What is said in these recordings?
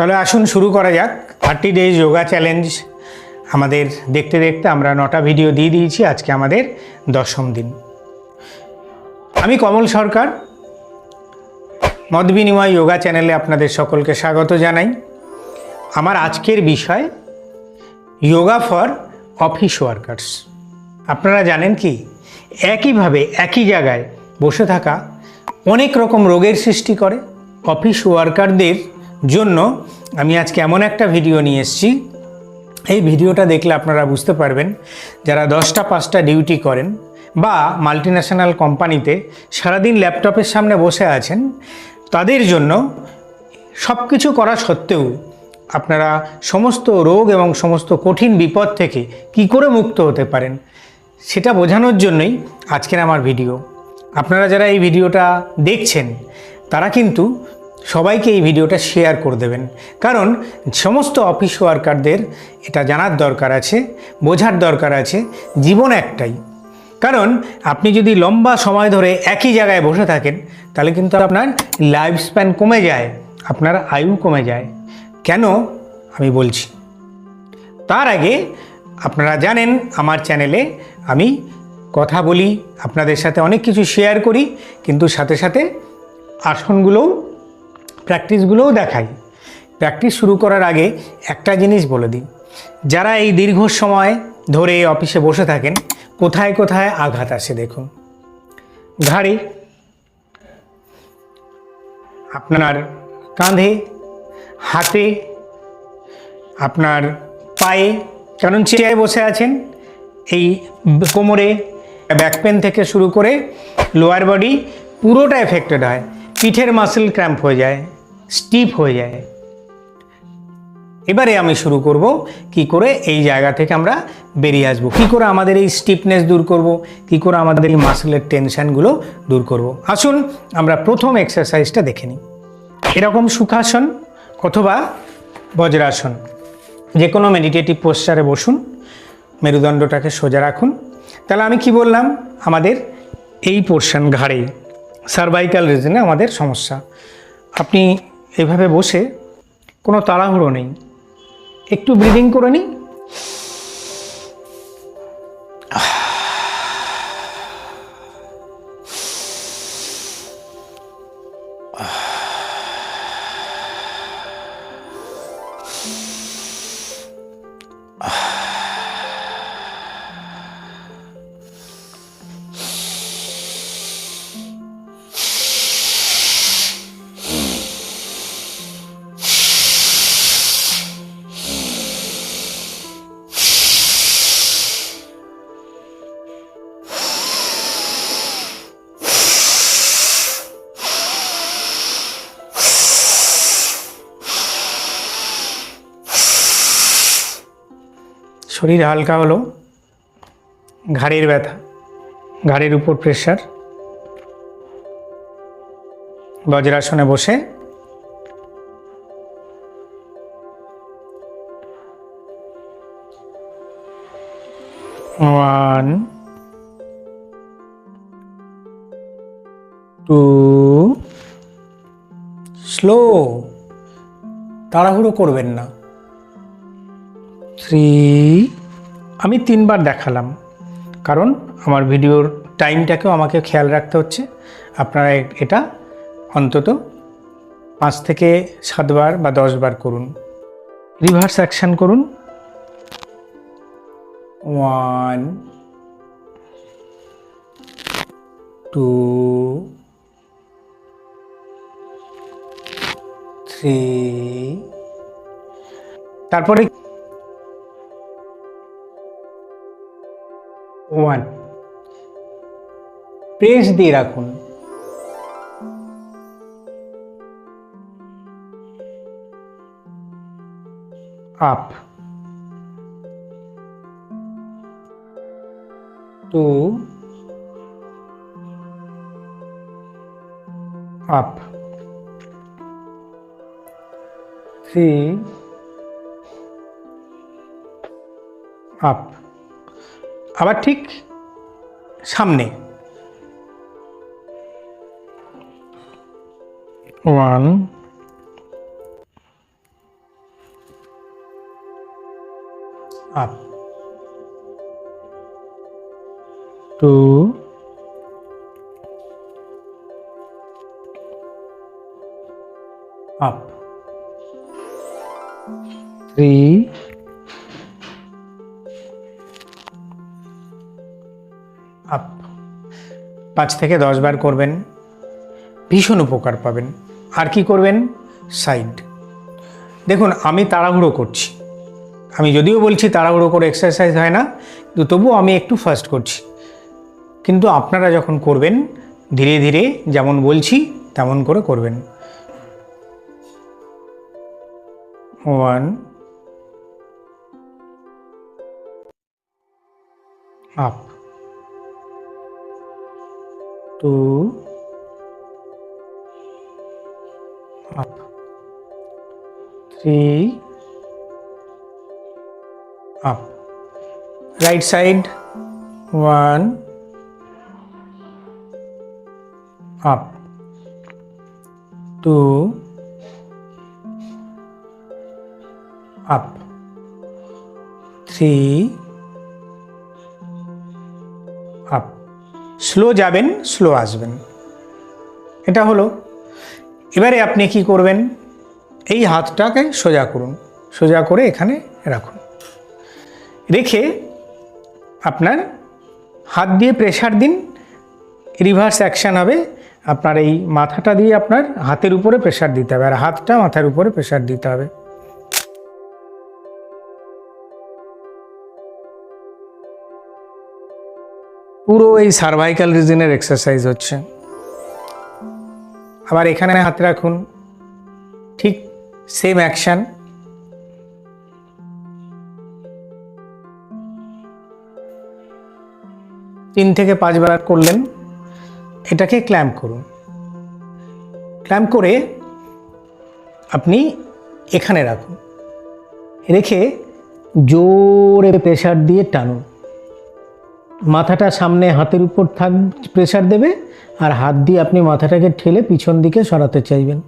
তাহলে আসুন, শুরু করা যাক। থার্টি ডেজ যোগা চ্যালেঞ্জ আমাদের দেখতে দেখতে আমরা নটা ভিডিও দিয়ে দিয়েছি, আজকে আমাদের দশম দিন। আমি কমল সরকার মত বিনিময় যোগা চ্যানেলে আপনাদের সকলকে স্বাগত জানাই। আমার আজকের বিষয় যোগা ফর অফিস ওয়ার্কার্স আপনারা জানেন কি, একইভাবে একই জায়গায় বসে থাকা অনেক রকম রোগের সৃষ্টি করে। অফিস ওয়ার্কারদের জন্য আমি আজকে এমন একটা ভিডিও নিয়ে এসেছি। এই ভিডিওটা দেখলে আপনারা বুঝতে পারবেন যারা দশটা পাঁচটা ডিউটি করেন বা মাল্টিন্যাশনাল কোম্পানিতে সারাদিন ল্যাপটপের সামনে বসে আছেন, তাদের জন্য সব কিছু করা সত্ত্বেও আপনারা সমস্ত রোগ এবং সমস্ত কঠিন বিপদ থেকে কি করে মুক্ত হতে পারেন সেটা বোঝানোর জন্যই আজকের আমার ভিডিও। আপনারা যারা এই ভিডিওটা দেখছেন, তারা কিন্তু সবাইকে এই ভিডিওটা শেয়ার করে দেবেন। কারণ সমস্ত অফিস ওয়ার্কারদের এটা জানার দরকার আছে, বোঝার দরকার আছে, জীবন একটাই। কারণ আপনি যদি লম্বা সময় ধরে একই জায়গায় বসে থাকেন, তাহলে কিন্তু আপনার লাইফ স্প্যান কমে যায়, আপনার আয়ু কমে যায়। কেন? আমি বলছি। তার আগে আপনারা জানেন আমার চ্যানেলে আমি কথা বলি, আপনাদের সাথে অনেক কিছু শেয়ার করি, কিন্তু সাথে সাথে আসনগুলোও প্র্যাকটিসগুলোও দেখাই। প্র্যাকটিস শুরু করার আগে একটা জিনিস বলে দিই। যারা এই দীর্ঘ সময় ধরে অফিসে বসে থাকেন, কোথায় কোথায় আঘাত আসে দেখুন। ঘাড়ে, আপনার কাঁধে, হাতে, আপনার পায়ে, কারণ চেয়ারে বসে আছেন, এই কোমরে, ব্যাক পেন থেকে শুরু করে, লোয়ার বডি পুরোটা এফেক্টেড হয়। পিঠের মাসেল ক্র্যাম্প হয়ে যায়। স্টিফ হয়ে যায়। এবারে আমি শুরু করব কি করে এই জায়গা থেকে আমরা বেরিয়ে আসব। কি করে আমাদের এই স্টিফনেস দূর করব? কি করে আমাদের এই মাসেলের টেনশনগুলো দূর করব? আসুন আমরা প্রথম এক্সারসাইজটা দেখে নিই। এরকম সুখাসন অথবা বজ্রাসন যে কোনো মেডিটেটিভ পোস্টারে বসুন, মেরুদণ্ডটাকে সোজা রাখুন। তাহলে আমি কি বললাম? আমাদের এই পোর্শন ঘাড়ে সার্ভাইকাল রিজনে আমাদের সমস্যা। আপনি এভাবে বসে কোনো তাড়াহুড়ো নেই। একটু ব্রিদিং করে নিই। শরীর হালকা হলো, ঘাড়ের ব্যথা, ঘাড়ের উপর প্রেশার বজ্রাসনে বসে ওয়ান টু স্লো তাড়াহুড়ো করবেন না। থ্রি। আমি তিনবার দেখালাম, কারণ আমার ভিডিওর টাইমটাকেও আমাকে খেয়াল রাখতে হচ্ছে। আপনারা এটা অন্তত পাঁচ থেকে সাতবার বা দশবার করুন। রিভার্স অ্যাকশন করুন। One, two, three. তারপরে ওয়ান প্রেস দিয়ে রাখুন up two up three up আবার ঠিক সামনে। One up two up three up, পাঁচ থেকে দশ বার করবেন, ভীষণ উপকার পাবেন। আর কি করবেন? সাইড। দেখুন, আমি তাড়াহুড়ো করছি। আমি যদিও বলছি তাড়াহুড়ো করে এক্সারসাইজ হয় না, কিন্তু তবুও আমি একটু ফার্স্ট করছি। কিন্তু আপনারা যখন করবেন, ধীরে ধীরে যেমন বলছি, তেমন করে করবেন। One up Two up three up. Right side one up. Two up. Three slow যাবেন, স্লো আসবেন। এটা হলো, এবারে আপনি কি করবেন? এই হাতটাকে সোজা করুন, সোজা করে এখানে রাখুন। রেখে আপনার হাত দিয়ে প্রেশার দিন রিভার্স অ্যাকশান হবে, আপনার এই মাথাটা দিয়ে আপনার হাতের উপরে প্রেশার দিতে হবে, আর হাতটা মাথার উপরে প্রেশার দিতে হবে। পুরো এই সার্ভাইকাল রিজনের এক্সারসাইজ হচ্ছে। আবার এখানে হাত রাখুন। ঠিক সেম অ্যাকশান তিন থেকে পাঁচবার করলেন। এটাকে ক্ল্যাম্প করুন। ক্ল্যাম্প করে আপনি এখানে রাখুন। রেখে জোরে প্রেশার দিয়ে টানুন। মাথাটা সামনে হাতের উপর থাক প্রেশার দেবে আর হাত দিয়ে আপনি মাথাটাকে ঠেলে পিছন দিকে সরাতে চাইবেন।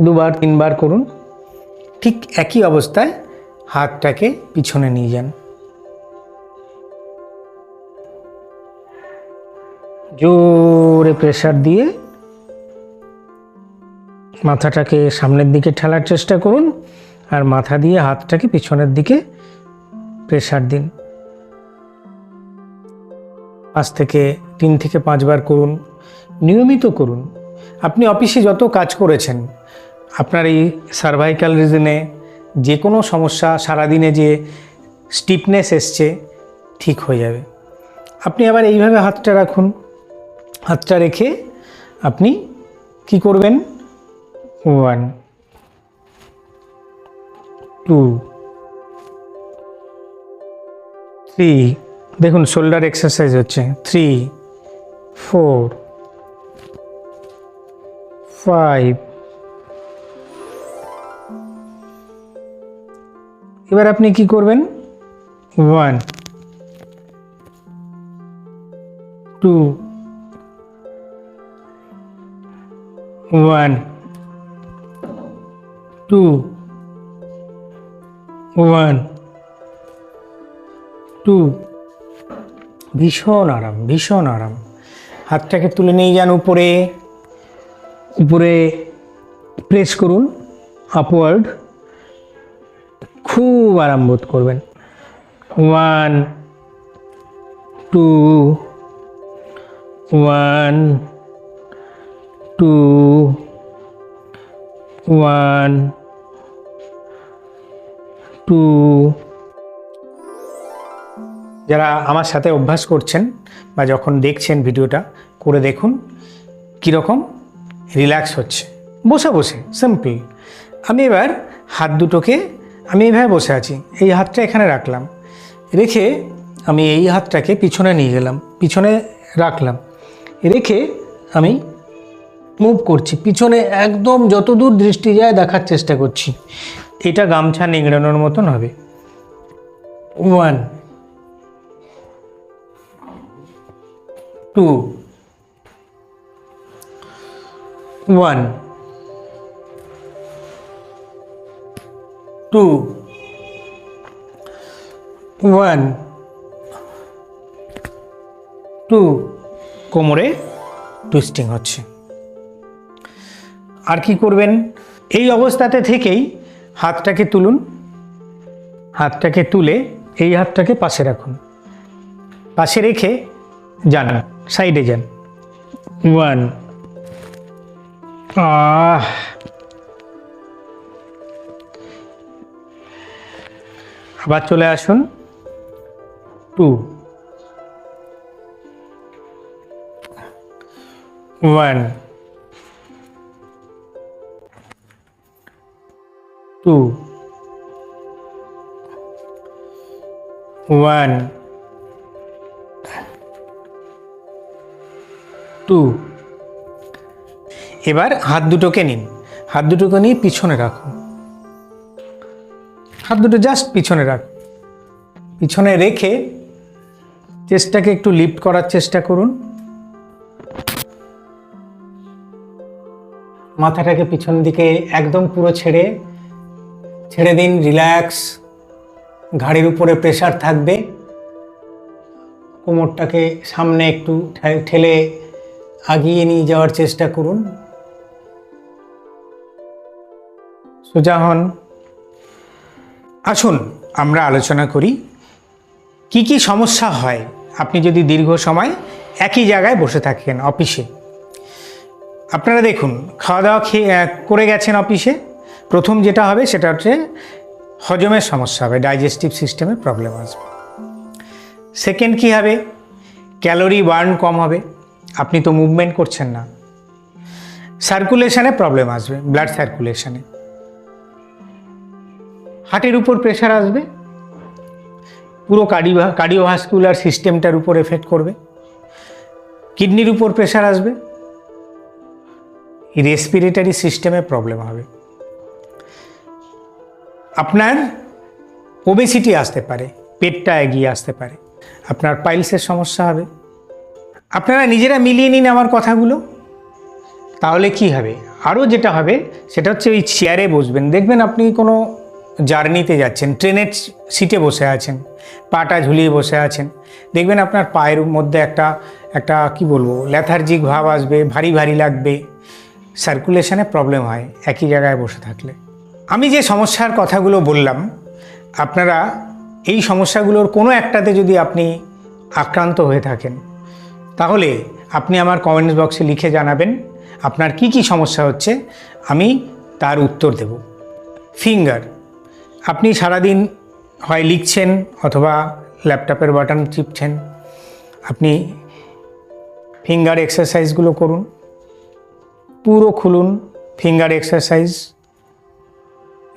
দুবার, তিনবার করুন। ঠিক একই অবস্থায় হাতটাকে পিছনে নিয়ে যান। জোরে প্রেশার দিয়ে মাথাটাকে সামনের দিকে ঠেলার চেষ্টা করুন আর মাথা দিয়ে হাতটাকে পিছনের দিকে প্রেশার দিন। পাঁচ থেকে তিন থেকে পাঁচবার করুন। নিয়মিত করুন। আপনি অফিসে যত কাজ করেছেন, আপনার এই সার্ভাইকাল রিজনে যে কোনো সমস্যা সারাদিনে যে স্টিফনেস এসছে, ঠিক হয়ে যাবে। আপনি আবার এইভাবে হাতটা রাখুন। হাতটা রেখে আপনি কি করবেন? ওয়ান টু থ্রি দেখুন শোল্ডার এক্সারসাইজ হচ্ছে। থ্রি ফোর ফাইভ এবার আপনি কি করবেন? One two one two one two ভীষণ আরাম ভীষণ আরাম। হাতটাকে তুলে নিয়ে যান উপরে। উপরে প্রেস করুন আপওয়ার্ড খুব আরাম বোধ করবেন। One two one two one two যারা আমার সাথে অভ্যাস করছেন বা যখন দেখছেন ভিডিওটা, করে দেখুন কীরকম রিল্যাক্স হচ্ছে। বসে বসে সিম্পল আমি এবার হাত দুটোকে, আমি এইভাবে বসে আছি, এই হাতটা এখানে রাখলাম। রেখে আমি এই হাতটাকে পিছনে নিয়ে গেলাম, পিছনে রাখলাম। রেখে আমি মুভ করছি। পিছনে একদম যতদূর দৃষ্টি যায় দেখার চেষ্টা করছি। এটা গামছা নিংড়ানোর মতন হবে। One two one two one two কোমরে টুইস্টিং হচ্ছে। আর কি করবেন? এই অবস্থাতে থেকেই হাতটাকে তুলুন। হাতটাকে তুলে এই হাতটাকে পাশে রাখুন। পাশে রেখে যান, সাইডে যান। ওয়ান। আহ! আবার চলে আসুন। Two. One. Two one two এবার হাত দুটোকে নিন। হাত দুটোকে নিয়ে পিছনে রাখুন। হাত দুটো জাস্ট পিছনে রাখ। পিছনে রেখে চেষ্টাকে একটু লিফট করার চেষ্টা করুন। মাথাটাকে পিছন দিকে একদম পুরো ছেড়ে ছেড়ে দিন রিল্যাক্স ঘাড়ির উপরে প্রেশার থাকবে। কোমরটাকে সামনে একটু ঠেলে আগিয়ে নিয়ে যাওয়ার চেষ্টা করুন। সোজা হন। আসুন, আমরা আলোচনা করি, কি কি সমস্যা হয়? আপনি যদি দীর্ঘ সময় একই জায়গায় বসে থাকেন, অফিসে। আপনারা দেখুন খাওয়া দাওয়া খেয়ে করে গেছেন অফিসে? প্রথম যেটা হবে সেটা হচ্ছে হজমের সমস্যা হবে ডাইজেস্টিভ সিস্টেমে প্রবলেম আসবে। সেকেন্ড কী হবে? ক্যালোরি বার্ন কম হবে, আপনি তো মুভমেন্ট করছেন না। সার্কুলেশনে প্রবলেম আসবে ব্লাড সার্কুলেশনে হার্টের উপর প্রেশার আসবে, পুরো কার্ডিও কার্ডিওভাস্কুলার সিস্টেমটার উপর এফেক্ট করবে। কিডনির উপর প্রেশার আসবে রেসপিরেটারি সিস্টেমে প্রবলেম হবে। আপনার ওবেসিটি আসতে পারে, পেটটা এগিয়ে আসতে পারে, আপনার পাইলসের সমস্যা হবে। আপনারা নিজেরা মিলিয়ে নিন আমার কথাগুলো। তাহলে কি হবে? আরও যেটা হবে, সেটা হচ্ছে ওই চেয়ারে বসবেন। দেখবেন আপনি কোনো জার্নিতে যাচ্ছেন, ট্রেনের সিটে বসে আছেন, পাটা ঝুলিয়ে বসে আছেন। দেখবেন আপনার পায়ের মধ্যে একটা একটা কি বলব ল্যাথার্জিক ভাব আসবে, ভারী ভারী লাগবে। সার্কুলেশনে প্রবলেম হয়, একই জায়গায় বসে থাকলে। আমি যে সমস্যার কথাগুলো বললাম, আপনারা এই সমস্যাগুলোর কোনো একটাতে যদি আপনি আক্রান্ত হয়ে থাকেন, তাহলে আপনি আমার কমেন্টস বক্সে লিখে জানাবেন আপনার কি কি সমস্যা হচ্ছে, আমি তার উত্তর দেব। ফিঙ্গার আপনি সারাদিন হয় লিখছেন অথবা ল্যাপটপের বাটন চিপছেন, আপনি ফিঙ্গার এক্সারসাইজগুলো করুন, পুরো খুলুন ফিঙ্গার এক্সারসাইজ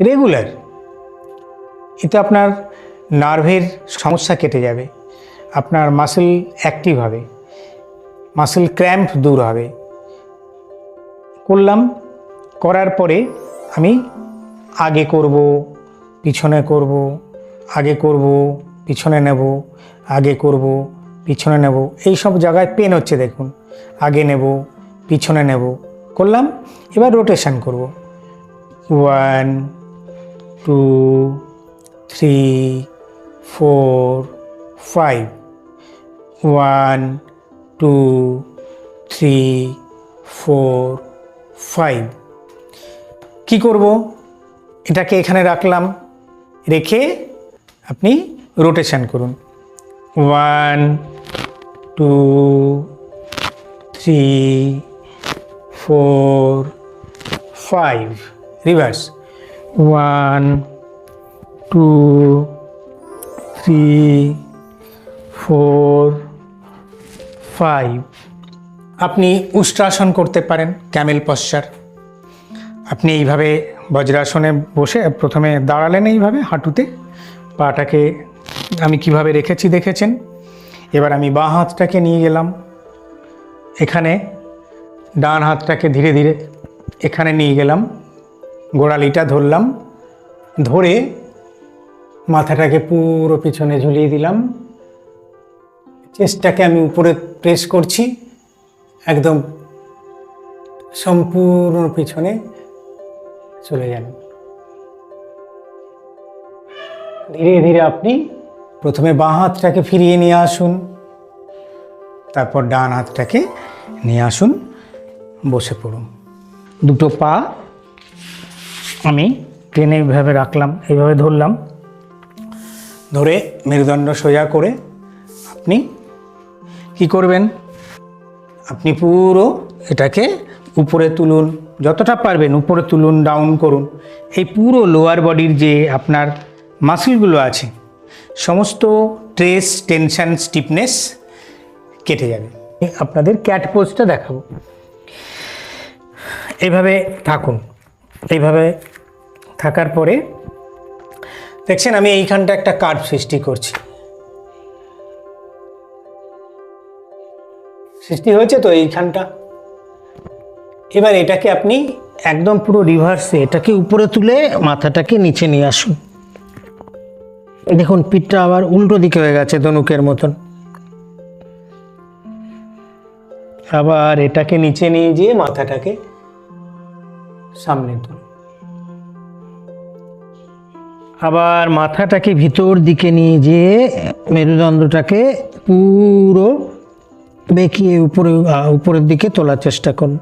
রেগুলার এতে আপনার নার্ভের সমস্যা কেটে যাবে। আপনার মাসেল অ্যাক্টিভ হবে। মাসেল ক্র্যাম্প দূর হবে। করলাম। করার পরে আমি আগে করব, পিছনে করব, আগে করব, পিছনে নেব, আগে করব, পিছনে নেব। এই সব জায়গায় পেন হচ্ছে দেখুন। আগে নেব, পিছনে নেব। করলাম। এবার রোটেশন করব। One two three four five one two three four five কী করব? এটাকে এখানে রাখলাম। রেখে আপনি রোটেশন করুন। One two three four five reverse one, two, three, four, five. আপনি উষ্ট্রাসন করতে পারেন ক্যামেল পশ্চার। আপনি এইভাবে বজ্রাসনে বসে প্রথমে দাঁড়ালেন এইভাবে হাঁটুতে। পাটাকে আমি কীভাবে রেখেছি দেখেছেন? এবার আমি বাঁ হাতটাকে নিয়ে গেলাম। এখানে ডান হাতটাকে ধীরে ধীরে এখানে নিয়ে গেলাম। গোড়ালিটা ধরলাম, ধরে মাথাটাকে পুরো পিছনে ঝুলিয়ে দিলাম। চেস্টটাকে আমি উপরে প্রেস করছি, একদম সম্পূর্ণ পিছনে চলে যান। ধীরে ধীরে আপনি প্রথমে বাঁ হাতটাকে ফিরিয়ে নিয়ে আসুন, তারপর ডান হাতটাকে নিয়ে আসুন, বসে পড়ুন। দুটো পা আমি টেনে এইভাবে রাখলাম, এইভাবে ধরলাম। ধরে মেরুদণ্ড সোজা করে আপনি কি করবেন? আপনি পুরো এটাকে উপরে তুলুন, যতটা পারবেন উপরে তুলুন ডাউন করুন। এই পুরো লোয়ার বডির যে আপনার মাসেলগুলো আছে, সমস্ত ট্রেস টেনশান স্টিফনেস কেটে যাবে। আপনাদের ক্যাট পোজটা দেখাবো। এভাবে থাকুন। এইভাবে থাকার পরে দেখছেন আমি এইখানটা একটা কার্ড সৃষ্টি করছি। সৃষ্টি হয়েছে তো এইখানটা। এবার এটাকে আপনি একদম পুরো রিভার্সে এটাকে উপরে তুলে মাথাটাকে নিচে নিয়ে আসুন। দেখুন, পিঠটা আবার উল্টো দিকে হয়ে গেছে ধনুকের মতন। আবার এটাকে নিচে নিয়ে গিয়ে মাথাটাকে সামনে তুলুন আবার মাথাটাকে ভিতর দিকে নিয়ে যেয়ে মেরুদণ্ডটাকে পুরো বেঁকিয়ে উপরে উপরের দিকে তোলার চেষ্টা করুন।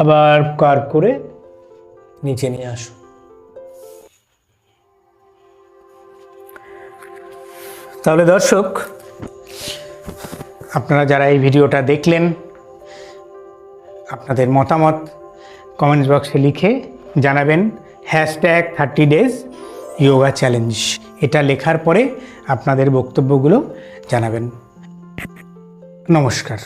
আবার কার করে নিচে নিয়ে আসুন। তাহলে দর্শক, আপনারা যারা এই ভিডিওটা দেখলেন আপনাদের মতামত কমেন্টস বক্সে লিখে জানাবেন। Hashtag thirty days yoga challenge. এটা লেখার পরে আপনাদের বক্তব্যগুলো জানাবেন। নমস্কার।